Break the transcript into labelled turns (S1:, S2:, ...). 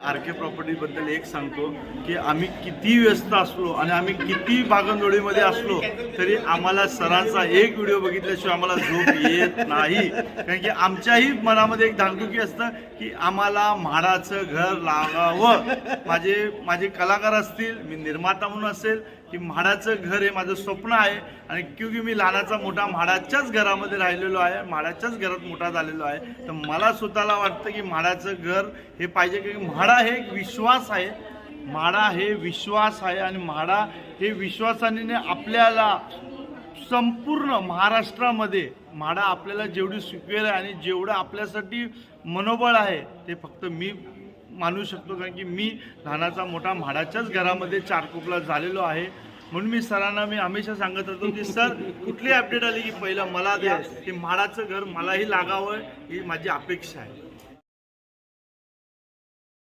S1: R के प्रॉपर्टीबद्दल एक सांगतो की आम्ही किती व्यस्त असलो आणि आम्ही किती बागंदोळीमध्ये असलो तरी आम्हाला सरांचा एक व्हिडिओ बघितल्याशिवाय आम्हाला झोप येत नाही. कारण की आमच्याही मनामध्ये एक धाकधुकी असतं की आम्हाला म्हाडाचं घर लागावं माझे माझे कलाकार असतील मी निर्माता म्हणून असेल की म्हाडाचं घर हे माझं स्वप्न आहे. आणि क्योंकि मी लहानाचा मोठा म्हाडाच्याच घरामध्ये राहिलेलो आहे म्हाडाच्याच घरात मोठा झालेलो आहे तर मला स्वतःला वाटतं की म्हाडाचं घर हे पाहिजे की म्हाडा म्हाडा हे एक विश्वास आहे. म्हाडा हे विश्वास आहे आणि म्हाडा हे विश्वासाने आपल्याला संपूर्ण महाराष्ट्रामध्ये म्हाडा आपल्याला जेवढी स्वीकार आहे आणि जेवढं आपल्यासाठी मनोबळ आहे ते फक्त मी मानू शकतो. कारण की मी लहानाचा मोठा म्हाडाच्याच घरामध्ये चारकोपला झालेलो आहे. म्हणून मी सरांना मी हमेशा सांगत होतो की सर कुठली अपडेट आली की पहिलं मला द्या. ते म्हाडाचं घर मलाही लागावं ही माझी अपेक्षा आहे.